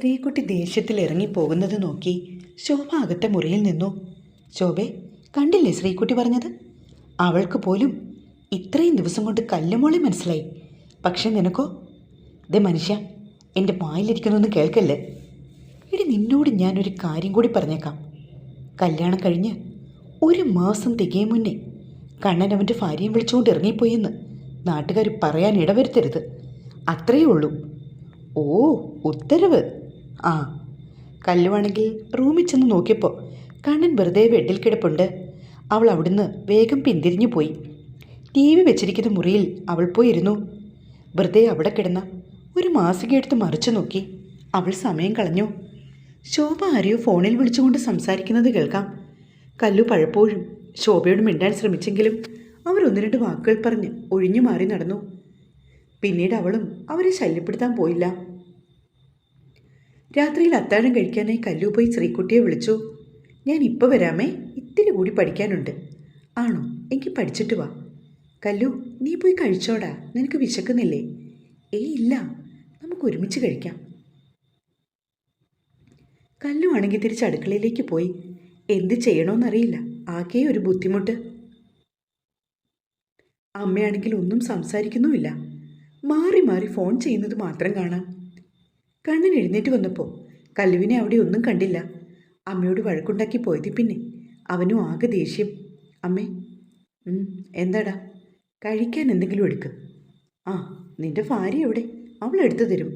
ശ്രീകുട്ടി ദേഷ്യത്തിൽ ഇറങ്ങിപ്പോകുന്നത് നോക്കി ശോഭ അകത്തെ മുറിയിൽ നിന്നു. ശോഭെ കണ്ടില്ലേ ശ്രീകുട്ടി പറഞ്ഞത്? അവൾക്ക് പോലും ഇത്രയും ദിവസം കൊണ്ട് കല്ലുമോളെ മനസ്സിലായി. പക്ഷെ നിനക്കോ? ദേ മനുഷ്യ എന്റെ വായിലിരിക്കുന്നൊന്നും കേൾക്കല്ലേ? ഇടി നിന്നോട് ഞാനൊരു കാര്യം കൂടി പറഞ്ഞേക്കാം. കല്യാണം കഴിഞ്ഞ് ഒരു മാസം തികയും മുന്നേ കണ്ണൻ അവന്റെ ഭാര്യയും വിളിച്ചുകൊണ്ട് ഇറങ്ങിപ്പോയെന്ന് നാട്ടുകാർ പറയാൻ ഇടവരുത്തരുത്. അത്രയേ ഉള്ളൂ. ഓ ഉത്തരവ്. ആ കല്ലുവാണെങ്കിൽ റൂമിൽ ചെന്ന് നോക്കിയപ്പോൾ കണ്ണൻ വെറുതെ ബെഡിൽ കിടപ്പുണ്ട്. അവൾ അവിടുന്ന് വേഗം പിന്തിരിഞ്ഞു പോയി. ടി വി വെച്ചിരിക്കുന്ന മുറിയിൽ അവൾ പോയിരുന്നു. വെറുതെ അവിടെ കിടന്ന ഒരു മാസിക എടുത്ത് മറിച്ചു നോക്കി. അവൾ സമയം കളഞ്ഞു. ശോഭ ആരെയോ ഫോണിൽ വിളിച്ചുകൊണ്ട് സംസാരിക്കുന്നത് കേൾക്കാം. കല്ലു പഴപ്പോഴും ശോഭയോട് മിണ്ടാൻ ശ്രമിച്ചെങ്കിലും അവർ ഒന്ന് രണ്ട് വാക്കുകൾ പറഞ്ഞ് ഒഴിഞ്ഞു മാറി നടന്നു. പിന്നീട് അവളും അവരെ ശല്യപ്പെടുത്താൻ പോയില്ല. രാത്രിയിൽ അത്താഴം കഴിക്കാനായി കല്ലു പോയി ശ്രീകുട്ടിയെ വിളിച്ചു. ഞാൻ ഇപ്പോൾ വരാമേ ഇത്തിരി കൂടി പഠിക്കാനുണ്ട്. ആണോ? എനിക്ക് പഠിച്ചിട്ട് വാ. കല്ലു നീ പോയി കഴിച്ചോടാ നിനക്ക് വിശക്കുന്നില്ലേ? ഏയ് ഇല്ല നമുക്ക് ഒരുമിച്ച് കഴിക്കാം. കല്ലു ആണെങ്കിൽ തിരിച്ച് അടുക്കളയിലേക്ക് പോയി. എന്ത് ചെയ്യണമെന്നറിയില്ല ആകെ ഒരു ബുദ്ധിമുട്ട്. അമ്മയാണെങ്കിൽ ഒന്നും സംസാരിക്കുന്നുമില്ല. മാറി മാറി ഫോൺ ചെയ്യുന്നത് മാത്രം കാണാം. കണ്ണൻ എഴുന്നേറ്റ് വന്നപ്പോൾ കല്ലുവിനെ അവിടെ ഒന്നും കണ്ടില്ല. അമ്മയോട് വഴക്കുണ്ടാക്കി പോയത് പിന്നെ. അവനും ആകെ ദേഷ്യം. അമ്മേ എന്താടാ? കഴിക്കാൻ എന്തെങ്കിലും എടുക്ക്. ആ നിന്റെ ഭാര്യ എവിടെ? അവൾ എടുത്തു തരും.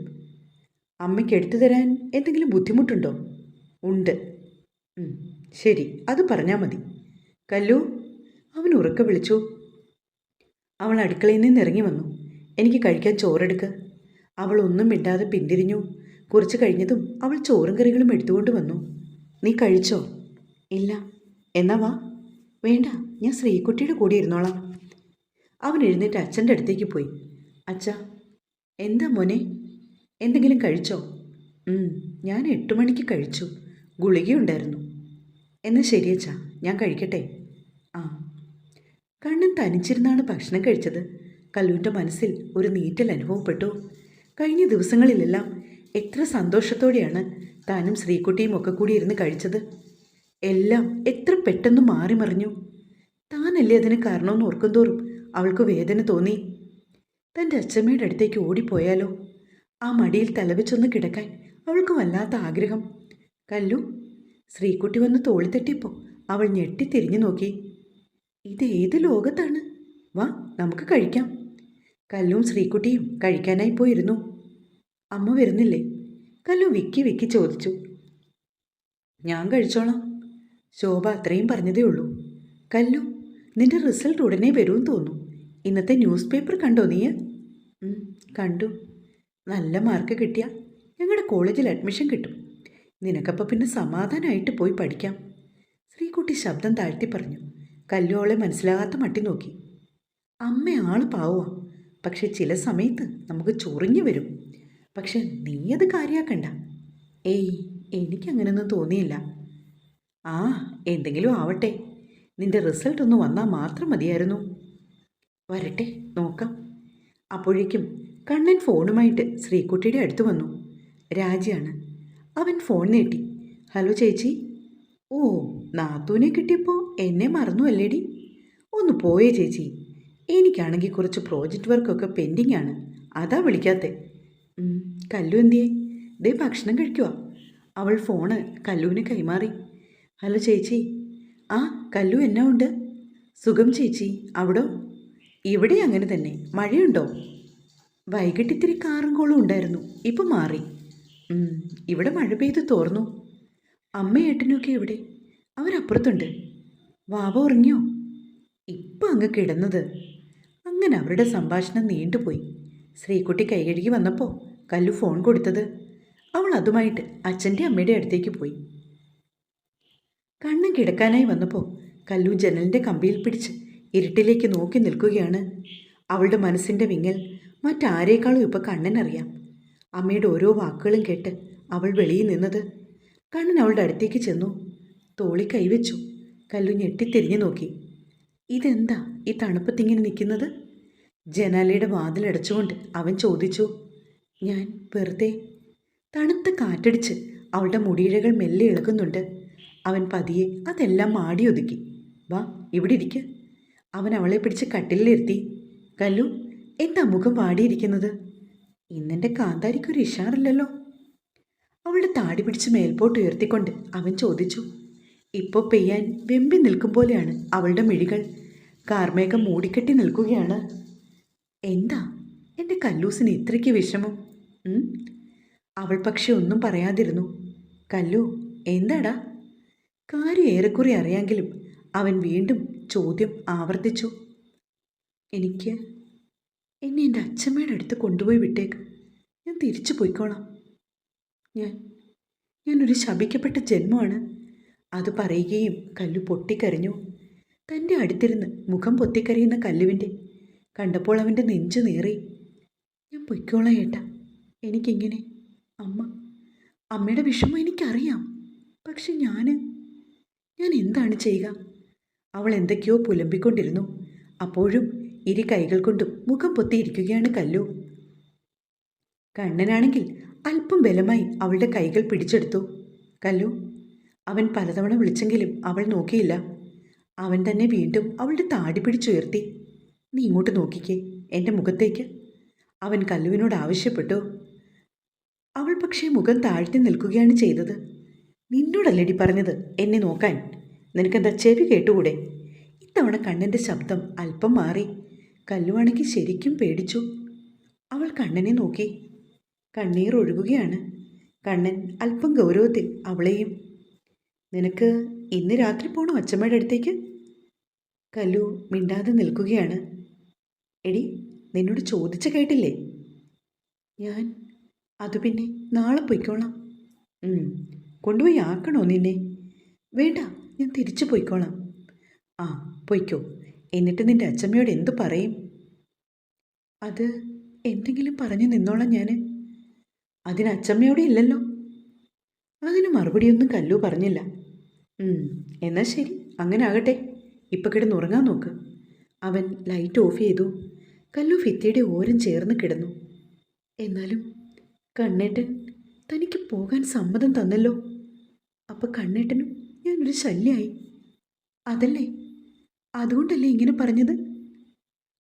അമ്മയ്ക്ക് എടുത്തു തരാൻ എന്തെങ്കിലും ബുദ്ധിമുട്ടുണ്ടോ? ഉണ്ട്. ശരി അത് പറഞ്ഞാൽ മതി. കല്ലു അവൻ ഉറക്കെ വിളിച്ചു. അവൾ അടുക്കളയിൽ നിന്ന് ഇറങ്ങി വന്നു. എനിക്ക് കഴിക്കാൻ ചോറെടുക്ക്. അവൾ ഒന്നും മിണ്ടാതെ പിന്തിരിഞ്ഞു. കുറച്ച് കഴിഞ്ഞതും അവൾ ചോറും കറികളും എടുത്തുകൊണ്ട് വന്നു. നീ കഴിച്ചോ? ഇല്ല. എന്നാ വാ. വേണ്ട ഞാൻ ശ്രീകുട്ടിയുടെ കൂടെ ഇരുന്നോളാം. അവൻ എഴുന്നേറ്റ് അച്ഛന്റെ അടുത്തേക്ക് പോയി. അച്ഛ എന്താ മോനെ? എന്തെങ്കിലും കഴിച്ചോ? ഞാൻ എട്ട് മണിക്ക് കഴിച്ചു. ഗുളികയുണ്ടായിരുന്നു. എന്നാൽ ശരി അച്ഛ ഞാൻ കഴിക്കട്ടെ. ആ. കണ്ണൻ തനിച്ചിരുന്നാണ് ഭക്ഷണം കഴിച്ചത്? കല്ലുവിന്റെ മനസ്സിൽ ഒരു നീറ്റൽ അനുഭവപ്പെട്ടു. കഴിഞ്ഞ ദിവസങ്ങളിലെല്ലാം എത്ര സന്തോഷത്തോടെയാണ് താനും ശ്രീകുട്ടിയും ഒക്കെ കൂടി ഇരുന്ന് കഴിച്ചത്. എല്ലാം എത്ര പെട്ടെന്ന് മാറി മറിഞ്ഞു താനല്ലേ അതിന് കാരണമെന്ന് ഓർക്കുന്തോറും അവൾക്ക് വേദന തോന്നി. തന്റെ അച്ഛമ്മയുടെ അടുത്തേക്ക് ഓടിപ്പോയാലോ? ആ മടിയിൽ തലവെച്ചൊന്ന് കിടക്കാൻ അവൾക്ക് വല്ലാത്ത ആഗ്രഹം. കല്ലു ശ്രീകുട്ടി വന്ന് തോളി തട്ടിയപ്പോൾ അവൾ ഞെട്ടി തിരിഞ്ഞു നോക്കി. ഇത് ഏത് ലോകത്താണ്? വാ നമുക്ക് കഴിക്കാം. കല്ലും ശ്രീക്കുട്ടിയും കഴിക്കാനായി പോയിരുന്നു. അമ്മ വരുന്നില്ലേ? കല്ലു വിക്കി വിക്കി ചോദിച്ചു. ഞാൻ കഴിച്ചോളാം. ശോഭ അത്രയും പറഞ്ഞതേ ഉള്ളൂ. കല്ലു നിന്റെ റിസൾട്ട് ഉടനെ വരുമെന്ന് തോന്നുന്നു. ഇന്നത്തെ ന്യൂസ് പേപ്പർ കണ്ടോ നീ? കണ്ടു. നല്ല മാർക്ക് കിട്ടിയ ഞങ്ങളുടെ കോളേജിൽ അഡ്മിഷൻ കിട്ടും. നിനക്കപ്പോൾ പിന്നെ സമാധാനമായിട്ട് പോയി പഠിക്കാം. ശ്രീകുട്ടി ശബ്ദം താഴ്ത്തി പറഞ്ഞു. കല്ലു അവളെ മനസ്സിലാകാത്ത മട്ടി നോക്കി. അമ്മ ആൾ പാവുക പക്ഷെ ചില സമയത്ത് നമുക്ക് ചൊറിഞ്ഞു വരും. പക്ഷെ നീ അത് കാര്യാക്കണ്ട. ഏയ് എനിക്കങ്ങനൊന്നും തോന്നിയില്ല. ആ എന്തെങ്കിലും ആവട്ടെ. നിന്റെ റിസൾട്ട് ഒന്ന് വന്നാൽ മാത്രം മതിയായിരുന്നു. വരട്ടെ നോക്കാം. അപ്പോഴേക്കും കണ്ണൻ ഫോണുമായിട്ട് ശ്രീകുട്ടിയുടെ അടുത്ത് വന്നു. രാജിയാണ്. അവൻ ഫോൺ നീട്ടി. ഹലോ ചേച്ചി. ഓ നാത്തൂനെ കിട്ടിയപ്പോൾ എന്നെ മറന്നു അല്ലേടി ഒന്ന് പോയേ ചേച്ചി. എനിക്കാണെങ്കിൽ കുറച്ച് പ്രോജക്റ്റ് വർക്കൊക്കെ പെൻഡിങ് ആണ് അതാ വിളിക്കാത്തെ. കല്ലു എന്തിയേ? ദേ ഭക്ഷണം കഴിക്കുക അവൾ ഫോണ് കല്ലുവിന് കൈമാറി. ഹലോ ചേച്ചി. ആ കല്ലു എന്നാ ഉണ്ട്? സുഖം ചേച്ചി. അവിടോ? ഇവിടെ അങ്ങനെ തന്നെ. മഴയുണ്ടോ? വൈകിട്ട് ഇത്തിരി കാറും കോളും ഉണ്ടായിരുന്നു. ഇപ്പം മാറി. ഇവിടെ മഴ പെയ്ത് തോർന്നു. അമ്മയേട്ടനൊക്കെ ഇവിടെ അവരപ്പുറത്തുണ്ട്. വാവ ഉറങ്ങിയോ? ഇപ്പം അങ്ങ് കിടന്നത്. അങ്ങനെ അവരുടെ സംഭാഷണം നീണ്ടുപോയി. ശ്രീകുട്ടി കൈകഴുകി വന്നപ്പോൾ കല്ലു ഫോൺ കൊടുത്തത്. അവൾ അതുമായിട്ട് അച്ഛന്റെ അമ്മയുടെ അടുത്തേക്ക് പോയി. കണ്ണൻ കിടക്കാനായി വന്നപ്പോൾ കല്ലു ജനലിന്റെ കമ്പിയിൽ പിടിച്ച് ഇരുട്ടിലേക്ക് നോക്കി നിൽക്കുകയാണ്. അവളുടെ മനസ്സിന്റെ വിങ്ങൽ മറ്റാരേക്കാളും ഇപ്പോൾ കണ്ണനറിയാം. അമ്മയുടെ ഓരോ വാക്കുകളും കേട്ട് അവൾ വെളിയിൽ നിന്നത്. കണ്ണൻ അവളുടെ അടുത്തേക്ക് ചെന്നു. തോളി കൈവച്ചു. കല്ലു ഞെട്ടിത്തിരിഞ്ഞു നോക്കി. ഇതെന്താ ഈ തണുപ്പത്തിങ്ങനെ നിൽക്കുന്നത്? ജനാലയുടെ വാതിലടച്ചുകൊണ്ട് അവൻ ചോദിച്ചു ഞാൻ വെറുതെ തണുത്ത കാറ്റടിച്ച് അവളുടെ മുടിയിഴകൾ മെല്ലെ ഇളകുന്നുണ്ട് അവൻ പതിയെ അതെല്ലാം മാടി ഒതുക്കി വാ ഇവിടെ ഇരിക്ക അവൻ അവളെ പിടിച്ച് കട്ടിലിലിരുത്തി കല്ലു എന്താ മുഖം വാടിയിരിക്കുന്നത്? ഇന്നെന്റെ കാന്താരിക്കൊരു ഇഷാറില്ലല്ലോ അവളുടെ താടി പിടിച്ച് മേൽപോട്ട് ഉയർത്തിക്കൊണ്ട് അവൻ ചോദിച്ചു ഇപ്പോൾ പെയ്യാൻ വെമ്പി നിൽക്കും പോലെയാണ് അവളുടെ മിഴികൾ. കാർമേഘം മൂടിക്കെട്ടി നിൽക്കുകയാണ്. എന്താ? എന്റെ കല്ലൂസിന് ഇത്രയ്ക്ക് വിഷമം? അവൾ പക്ഷെ ഒന്നും പറയാതിരുന്നു. കല്ലു എന്താടാ? കാര്യം ഏറെക്കുറെ അറിയാമെങ്കിലും അവൻ വീണ്ടും ചോദ്യം ആവർത്തിച്ചു. എനിക്ക് എന്നെ എന്റെ അച്ഛമ്മയുടെ അടുത്ത് കൊണ്ടുപോയി വിട്ടേക്ക്. ഞാൻ തിരിച്ചു പോയിക്കോളാം. ഞാൻ ഞാനൊരു ശപിക്കപ്പെട്ട ജന്മമാണ്. അത് പറയുകയും കല്ലു പൊട്ടിക്കരഞ്ഞു. തന്റെ അടുത്തിരുന്ന് മുഖം പൊത്തിക്കരയുന്ന കല്ലുവിന്റെ കണ്ടപ്പോൾ അവന്റെ നെഞ്ചു നേറി. ഞാൻ പൊയ്ക്കോളാം ഏട്ടാ. എനിക്കിങ്ങനെ അമ്മ അമ്മയുടെ വിഷമം എനിക്കറിയാം. പക്ഷെ ഞാൻ ഞാൻ എന്താണ് ചെയ്യുക അവൾ എന്തൊക്കെയോ പുലമ്പിക്കൊണ്ടിരുന്നു. അപ്പോഴും ഇരു കൈകൾ കൊണ്ടും മുഖം പൊത്തിയിരിക്കുകയാണ് കല്ലു. കണ്ണനാണെങ്കിൽ അല്പം ബലമായി അവളുടെ കൈകൾ പിടിച്ചെടുത്തു. കല്ലു അവൻ പലതവണ വിളിച്ചെങ്കിലും അവൾ നോക്കിയില്ല. അവൻ തന്നെ വീണ്ടും അവളുടെ താടി പിടിച്ചുയർത്തി. നീ ഇങ്ങോട്ട് നോക്കിക്കേ എന്റെ മുഖത്തേക്ക്. അവൻ കല്ലുവിനോട് ആവശ്യപ്പെട്ടു. അവൾ പക്ഷേ മുഖം താഴ്ത്തി നിൽക്കുകയാണ് ചെയ്തത്. നിന്നോടല്ലടി പറഞ്ഞത് എന്നെ നോക്കാൻ? നിനക്കെന്താ ചെവി കേട്ടുകൂടെ? ഇത്തവണ കണ്ണന്റെ ശബ്ദം അല്പം മാറി. കല്ലുവാണെങ്കിൽ ശരിക്കും പേടിച്ചു. അവൾ കണ്ണനെ നോക്കി. കണ്ണീർ ഒഴുകുകയാണ്. കണ്ണൻ അല്പം ഗൗരവത്തിൽ അവളെയും നിനക്ക് ഇന്ന് രാത്രി പോണോ അച്ചമ്മയുടെ അടുത്തേക്ക്? കല്ലു മിണ്ടാതെ നിൽക്കുകയാണ്. എടി നിന്നോട് ചോദിച്ചു കേട്ടില്ലേ? ഞാൻ? അത് പിന്നെ നാളെ പൊയ്ക്കോളാം. കൊണ്ടുപോയി ആക്കണോ നിന്നെ? വേണ്ട ഞാൻ തിരിച്ചു പോയിക്കോളാം. ആ പൊയ്ക്കോ. എന്നിട്ട് നിന്റെ അച്ഛമ്മയോട് എന്തു പറയും? അത് എന്തെങ്കിലും പറഞ്ഞു നിന്നോളാം ഞാൻ അതിന് അച്ചമ്മയോടെ ഇല്ലല്ലോ. അതിന് മറുപടിയൊന്നും കല്ലു പറഞ്ഞില്ല. എന്നാൽ എന്നാ ശരി അങ്ങനെ ആകട്ടെ. ഇപ്പം കിടന്നുറങ്ങാൻ നോക്ക്. അവൻ ലൈറ്റ് ഓഫ് ചെയ്തു. കല്ലു ഭിത്തിയുടെ ഓരം ചേർന്ന് കിടന്നു. എന്നാലും കണ്ണേട്ടൻ തനിക്ക് പോകാൻ സമ്മതം തന്നല്ലോ. അപ്പം കണ്ണേട്ടനും ഞാനൊരു ശല്യമായി അതല്ലേ? അതുകൊണ്ടല്ലേ ഇങ്ങനെ പറഞ്ഞത്?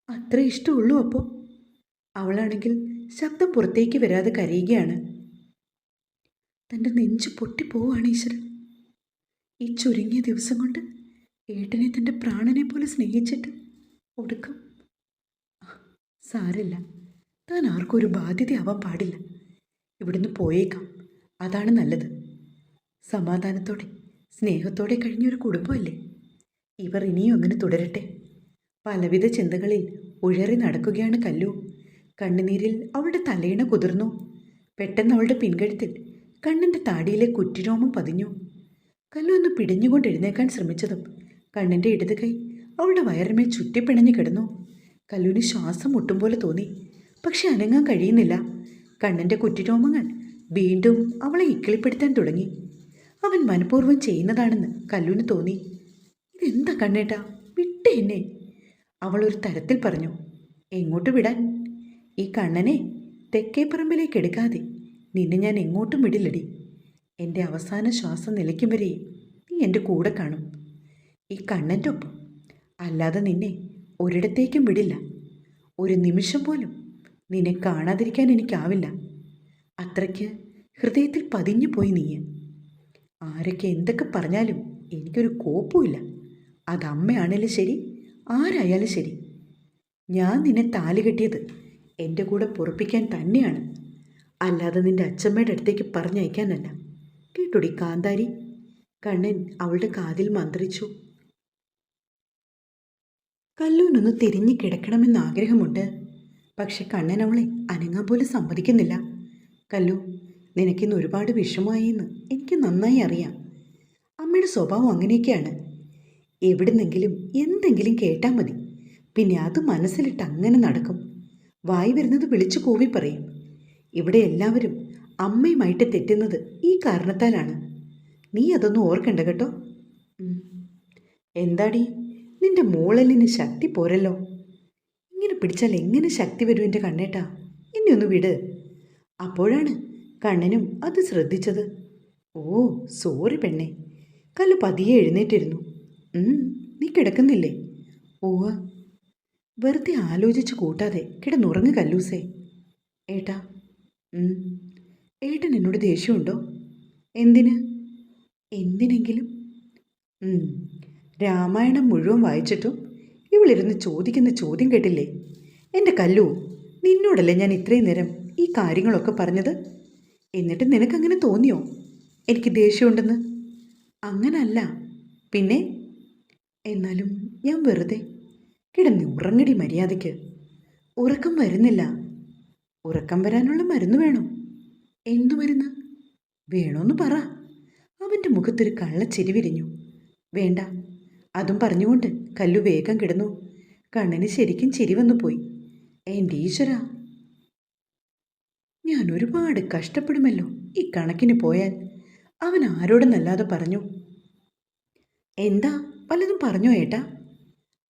അത്ര ഇഷ്ടമുള്ളൂ അപ്പോൾ അവളാണെങ്കിൽ ശബ്ദം പുറത്തേക്ക് വരാതെ കരയുകയാണ്. തന്റെ നെഞ്ച് പൊട്ടിപ്പോവാണ് ഈശ്വരൻ. ഈ ചുരുങ്ങിയ ദിവസം കൊണ്ട് ഏട്ടനെ തന്റെ പ്രാണനെ പോലെ സ്നേഹിച്ചിട്ട് ഒടുക്കം സാരല്ല. താൻ ആർക്കും ഒരു ബാധ്യതയാവാൻ പാടില്ല. ഇവിടുന്ന് പോയേക്കാം. അതാണ് നല്ലത്. സമാധാനത്തോടെ സ്നേഹത്തോടെ കഴിഞ്ഞൊരു കുടുംബമല്ലേ? ഇവർ ഇനിയും അങ്ങനെ തുടരട്ടെ. പലവിധ ചിന്തകളിൽ ഉഴറി നടക്കുകയാണ് കല്ലു. കണ്ണുനീരിൽ അവളുടെ തലയിണ കുതിർന്നു. പെട്ടെന്ന് അവളുടെ പിൻകഴുത്തിൽ കണ്ണിന്റെ താടിയിലെ കുറ്റിരോമം പതിഞ്ഞു. കല്ലു ഒന്ന് പിടിഞ്ഞുകൊണ്ട് എഴുന്നേക്കാൻ ശ്രമിച്ചതും കണ്ണിന്റെ ഇടത് കൈ അവളുടെ വയറിമേൽ ചുറ്റിപ്പിണഞ്ഞു കിടന്നു. കല്ലുവിന് ശ്വാസം മുട്ടും പോലെ തോന്നി. പക്ഷെ അനങ്ങാൻ കഴിയുന്നില്ല. കണ്ണന്റെ കുറ്റിരോമങ്ങൾ വീണ്ടും അവളെ ഇക്കിളിപ്പെടുത്താൻ തുടങ്ങി. അവൻ മനഃപൂർവം ചെയ്യുന്നതാണെന്ന് കല്ലുവിന് തോന്നി. ഇതെന്താ കണ്ണേട്ടാ? വിട്ടേ എന്നെ. അവൾ ഒരു തരത്തിൽ പറഞ്ഞു. എങ്ങോട്ട് വിടാൻ? ഈ കണ്ണനെ തെക്കേപ്പറമ്പിലേക്ക് എടുക്കാതെ നിന്നെ ഞാൻ എങ്ങോട്ടും വിടില്ലടി. എന്റെ അവസാന ശ്വാസം നിലയ്ക്കും വരെയും നീ എന്റെ കൂടെ കാണും. ഈ കണ്ണന്റെ ഒപ്പം അല്ലാതെ നിന്നെ ഒരിടത്തേക്കും വിടില്ല. ഒരു നിമിഷം പോലും നിന്നെ കാണാതിരിക്കാൻ എനിക്കാവില്ല. അത്രയ്ക്ക് ഹൃദയത്തിൽ പതിഞ്ഞു പോയി നീ ആരൊക്കെ എന്തൊക്കെ പറഞ്ഞാലും എനിക്കൊരു കോപ്പുമില്ല. അത് അമ്മയാണേലും ശരി ആരായാലും ശരി. ഞാൻ നിന്നെ താലി കെട്ടിയത് എന്റെ കൂടെ പൊറപ്പിക്കാൻ തന്നെയാണ്. അല്ലാതെ നിന്റെ അച്ഛമ്മയുടെ അടുത്തേക്ക് പറഞ്ഞയക്കാനല്ല. കേട്ടോടി കാന്താരി. കണ്ണൻ അവളുടെ കാതിൽ മന്ത്രിച്ചു. കല്ലൂനൊന്ന് തിരിഞ്ഞു കിടക്കണമെന്ന് ആഗ്രഹമുണ്ട്. പക്ഷെ കണ്ണൻ അവളെ അനങ്ങാൻ പോലും സമ്മതിക്കുന്നില്ല. കല്ലു നിനക്കിന്ന് ഒരുപാട് വിഷമമായിന്ന് എനിക്ക് നന്നായി അറിയാം. അമ്മയുടെ സ്വഭാവം അങ്ങനെയൊക്കെയാണ്. എവിടുന്നെങ്കിലും എന്തെങ്കിലും കേട്ടാൽ മതി. പിന്നെ അത് മനസ്സിലിട്ട് അങ്ങനെ നടക്കും. വായി വരുന്നത് വിളിച്ചു കൂവി പറയും. ഇവിടെ എല്ലാവരും അമ്മയുമായിട്ട് തെറ്റുന്നത് ഈ കാരണത്താലാണ്. നീ അതൊന്നും ഓർക്കണ്ട കേട്ടോ. എന്താടി? നിന്റെ മോളലിന് ശക്തി പോരല്ലോ. ഇങ്ങനെ പിടിച്ചാൽ എങ്ങനെ ശക്തി വരും എന്റെ കണ്ണേട്ടാ? എന്നെ ഒന്ന് വിട്. അപ്പോഴാണ് കണ്ണനും അത് ശ്രദ്ധിച്ചത്. ഓ സോറി പെണ്ണെ. കല്ല് പതിയെ എഴുന്നേറ്റിരുന്നു. "ഉം, നീ കിടക്കുന്നില്ലേ? ഓ വെറുതെ ആലോചിച്ച് കൂട്ടാതെ കിടന്നുറങ്ങ് കല്ലൂസേ. ഏട്ടാ ഏട്ടൻ എന്നോട് ദേഷ്യമുണ്ടോ? എന്തിന്? എന്തിനെങ്കിലും? രാമായണം മുഴുവൻ വായിച്ചിട്ടും ഇവളിരുന്ന് ചോദിക്കുന്ന ചോദ്യം കേട്ടില്ലേ? എന്റെ കല്ലു നിന്നോടല്ലേ ഞാൻ ഇത്രയും നേരം ഈ കാര്യങ്ങളൊക്കെ പറഞ്ഞത്? എന്നിട്ട് നിനക്കങ്ങനെ തോന്നിയോ? എനിക്ക് ദേഷ്യമുണ്ടെന്ന്? അങ്ങനല്ല. പിന്നെ? എന്നാലും ഞാൻ വെറുതെ കിടന്ന് ഉറങ്ങടി മര്യാദയ്ക്ക്. ഉറക്കം വരുന്നില്ല. ഉറക്കം വരാനുള്ള മരുന്ന് വേണോ? എന്തു മരുന്ന്? വേണോന്ന് പറ. അവന്റെ മുഖത്തൊരു കള്ളച്ചിരി വിരിഞ്ഞു വേണ്ട അതും പറഞ്ഞുകൊണ്ട് കല്ലു വേഗം കിടന്നു. കണ്ണിന് ശരിക്കും ചിരി വന്നു പോയി. എന്റെ ഈശ്വര ഞാൻ ഒരുപാട് കഷ്ടപ്പെടുമല്ലോ ഈ കണക്കിന് പോയാൽ അവൻ ആരോടെന്നല്ലാതെ പറഞ്ഞു. എന്താ? പലതും പറഞ്ഞോ ഏട്ടാ.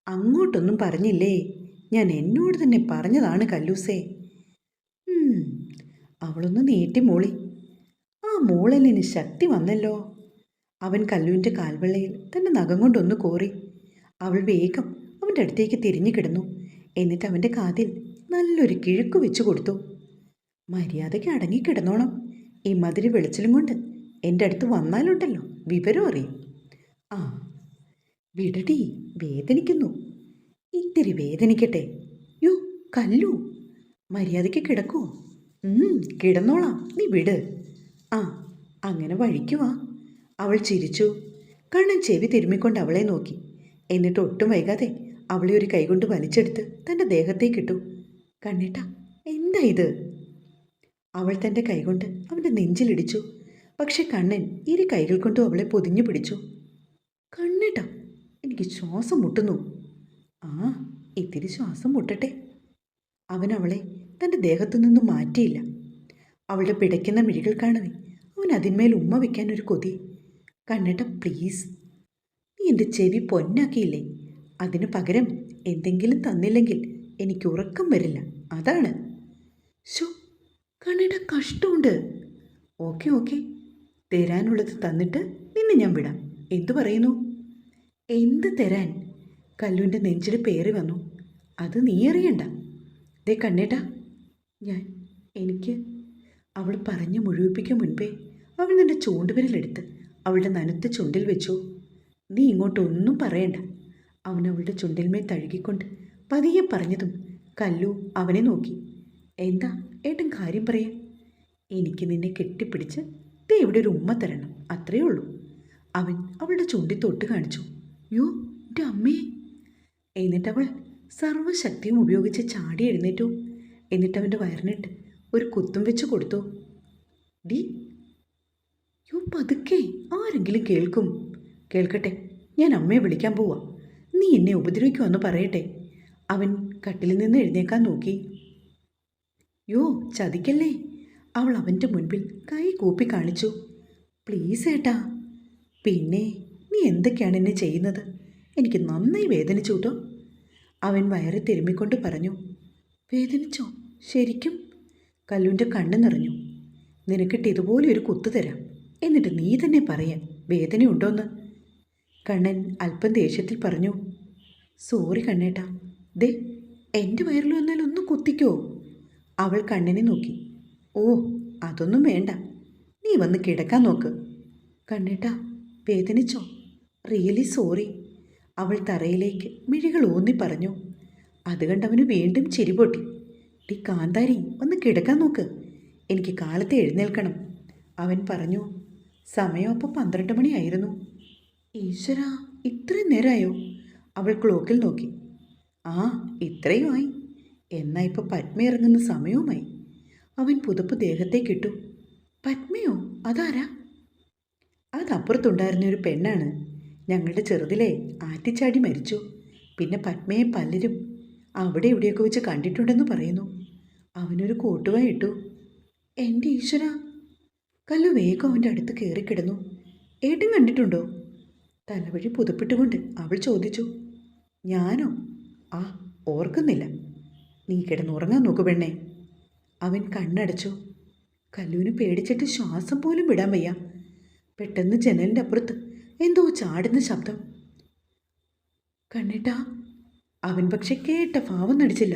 അങ്ങോട്ടൊന്നും പറഞ്ഞില്ലേ? ഞാൻ എന്നോട് തന്നെ പറഞ്ഞതാണ് കല്ലൂസേ. അവളൊന്ന് നീട്ടി മോളി. ആ മോളലിന് ശക്തി വന്നല്ലോ. അവൻ കല്ലുവിന്റെ കാൽവെള്ളയിൽ തന്റെ നഖം കൊണ്ടൊന്ന് കോറി. അവൾ വേഗം അവന്റെ അടുത്തേക്ക് തിരിഞ്ഞു കിടന്നു. എന്നിട്ട് അവന്റെ കാതിൽ നല്ലൊരു കിഴുക്ക് വെച്ചു കൊടുത്തു. മര്യാദയ്ക്ക് അടങ്ങിക്കിടന്നോണം ഈ മതിരി വെളിച്ചിലും കൊണ്ട് എന്റെ അടുത്ത് വന്നാലുണ്ടല്ലോ വിവരം അറിയും. ആ വിടടി വേദനിക്കുന്നു. ഇത്തിരി വേദനിക്കട്ടെ. യോ കല്ലു മര്യാദയ്ക്ക് കിടക്കുമോ കിടന്നോളാം. നീ വിട്. ആ അങ്ങനെ വഴിക്കുവാ അവൾ ചിരിച്ചു. കണ്ണൻ ചെവി തിരുമ്മിക്കൊണ്ട് അവളെ നോക്കി. എന്നിട്ട് ഒട്ടും വൈകാതെ അവളെ ഒരു കൈകൊണ്ട് വലിച്ചെടുത്ത് തന്റെ ദേഹത്തേക്കിട്ടു കണ്ണിട്ട എന്താ ഇത്? അവൾ തന്റെ കൈകൊണ്ട് അവന്റെ നെഞ്ചിലിടിച്ചു പക്ഷെ കണ്ണൻ ഇരു കൈകൾ കൊണ്ടും അവളെ പൊതിഞ്ഞു പിടിച്ചു. കണ്ണിട്ട എനിക്ക് ശ്വാസം മുട്ടുന്നു. ആ ഇത്തിരി ശ്വാസം മുട്ടട്ടെ. അവൻ അവളെ തന്റെ ദേഹത്തു നിന്നും മാറ്റിയില്ല. അവളുടെ പിടയ്ക്കുന്ന മിഴികൾ കാണവേ അവൻ അതിന്മേൽ ഉമ്മ വയ്ക്കാൻ ഒരു കൊതി. കണ്ണേട്ട പ്ലീസ് നീ എന്റെ ചെവി പൊന്നാക്കിയില്ലേ? അതിന് പകരം എന്തെങ്കിലും തന്നില്ലെങ്കിൽ എനിക്ക് ഉറക്കം വരില്ല. അതാണ്. ഷോ കണ്ണേട്ട കഷ്ടമുണ്ട്. Okay okay. തരാനുള്ളത് തന്നിട്ട് നിന്നെ ഞാൻ വിടാം. എന്തു പറയുന്നു? എന്ത് തരാൻ? കല്ലുവിന്റെ നെഞ്ചിൽ പേറി വന്നു. അത് നീ അറിയണ്ട. ദേ കണ്ണേട്ടാ ഞാൻ എനിക്ക് അവൾ പറഞ്ഞു മുഴുവിപ്പിക്കും മുൻപേ അവൾ നിന്റെ ചൂണ്ടുവിരലെടുത്ത് അവളുടെ നനുത്ത ചുണ്ടിൽ വെച്ചു. നീ ഇങ്ങോട്ടൊന്നും പറയണ്ട. അവൻ അവളുടെ ചുണ്ടിന്മേൽ തഴുകിക്കൊണ്ട് പതിയെ പറഞ്ഞതും കല്ലു അവനെ നോക്കി. എന്താ ഏട്ടൻ കാര്യം പറയാൻ? എനിക്ക് നിന്നെ കെട്ടിപ്പിടിച്ച് ദേ ഇവിടെ ഒരു ഉമ്മ തരണം അത്രയേ ഉള്ളൂ. അവൻ അവളുടെ ചുണ്ടി തൊട്ട് കാണിച്ചു. യോ എന്റെ അമ്മേ. എന്നിട്ട് അവൾ സർവശക്തിയും ഉപയോഗിച്ച് ചാടി എഴുന്നേറ്റു. എന്നിട്ട് എന്നിട്ടവന്റെ വയറിനിട്ട് ഒരു കുത്തും വെച്ച് കൊടുത്തു. ഡി യോ പതുക്കെ. ആരെങ്കിലും കേൾക്കും. കേൾക്കട്ടെ ഞാൻ അമ്മയെ വിളിക്കാൻ പോവാ. നീ എന്നെ ഉപദ്രവിക്കുമെന്ന് പറയട്ടെ. അവൻ കട്ടിലിൽ നിന്ന് എഴുന്നേക്കാൻ നോക്കി. യോ ചതിക്കല്ലേ. അവൾ അവന്റെ മുൻപിൽ കൈ കൂപ്പി കാണിച്ചു. പ്ലീസ് ഏട്ടാ പിന്നെ നീ എന്തൊക്കെയാണ് എന്നെ ചെയ്യുന്നത്? എനിക്ക് നന്നായി വേദനിച്ചു കേട്ടോ. അവൻ വയറ് തിരുമ്മിക്കൊണ്ട് പറഞ്ഞു. വേദനിച്ചോ? ശരിക്കും? കല്ലുവിന്റെ കണ്ണ് നിറഞ്ഞു. നിനക്കിട്ട് ഇതുപോലെ ഒരു കുത്തു തരാം. എന്നിട്ട് നീ തന്നെ പറയാൻ വേദനയുണ്ടോന്ന് കണ്ണൻ അല്പം ദേഷ്യത്തിൽ പറഞ്ഞു സോറി കണ്ണേട്ടാ ദേ എന്റെ വയറിൽ വന്നാൽ ഒന്ന് കുത്തിക്കോ. അവൾ കണ്ണനെ നോക്കി ഓ അതൊന്നും വേണ്ട നീ വന്ന് കിടക്കാൻ നോക്ക്. കണ്ണേട്ടാ വേദനിച്ചോ? Really sorry. അവൾ തറയിലേക്ക് മിഴികൾ ഊന്നി പറഞ്ഞു അത് കണ്ടവന് വീണ്ടും ചിരി പൊട്ടി. ഡി കാന്താരി ഒന്ന് കിടക്കാൻ നോക്ക്. എനിക്ക് കാലത്തെ എഴുന്നേൽക്കണം. അവൻ പറഞ്ഞു സമയം അപ്പോൾ പന്ത്രണ്ട് മണിയായിരുന്നു. ഈശ്വര ഇത്രയും നേരമായോ അവൾ ക്ലോക്കിൽ നോക്കി. ആ ഇത്രയും ആയി. എന്നാ ഇപ്പോൾ പത്മ ഇറങ്ങുന്ന സമയവുമായി. അവൻ പുതപ്പ് ദേഹത്തേക്കിട്ടു പത്മയോ? അതാരാ? അതപ്പുറത്തുണ്ടായിരുന്ന ഒരു പെണ്ണാണ്. ഞങ്ങളുടെ ചെറുതിലെ ആറ്റിച്ചാടി മരിച്ചു. പിന്നെ പത്മയെ പലരും അവിടെ ഇവിടെയൊക്കെ വെച്ച് കണ്ടിട്ടുണ്ടെന്ന് പറയുന്നു. അവനൊരു കോട്ടുവായി ഇട്ടു. എന്റെ ഈശ്വര കല്ലു വേഗം അവന്റെ അടുത്ത് കയറിക്കിടന്നു ഏട്ടും കണ്ടിട്ടുണ്ടോ? തലവഴി പുതപ്പിട്ടുകൊണ്ട് അവൾ ചോദിച്ചു. ഞാനോ? ആ ഓർക്കുന്നില്ല. നീ കിടന്നുറങ്ങാൻ നോക്കു പെണ്ണേ. അവൻ കണ്ണടച്ചു. കല്ലുവിന് പേടിച്ചിട്ട് ശ്വാസം പോലും വിടാൻ വയ്യ. പെട്ടെന്ന് ജനലിന്റെ അപ്പുറത്ത് എന്തോ ചാടുന്ന ശബ്ദം. കണ്ണിട്ടാ? അവൻ പക്ഷെ കേട്ട ഭാവം നടിച്ചില്ല.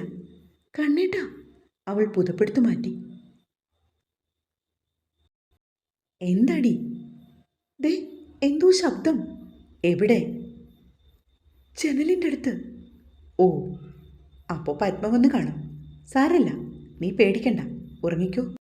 കണ്ണിട്ടാ? അവൾ പുതപ്പെടുത്തു മാറ്റി. എന്താടി? ദേ എന്തോ ശബ്ദം. എവിടെ? ജനലിന്റെ അടുത്ത്. ഓ അപ്പോൾ പത്മ വന്ന് കാണും. സാരല്ല നീ പേടിക്കണ്ട. ഉറങ്ങിക്കോ.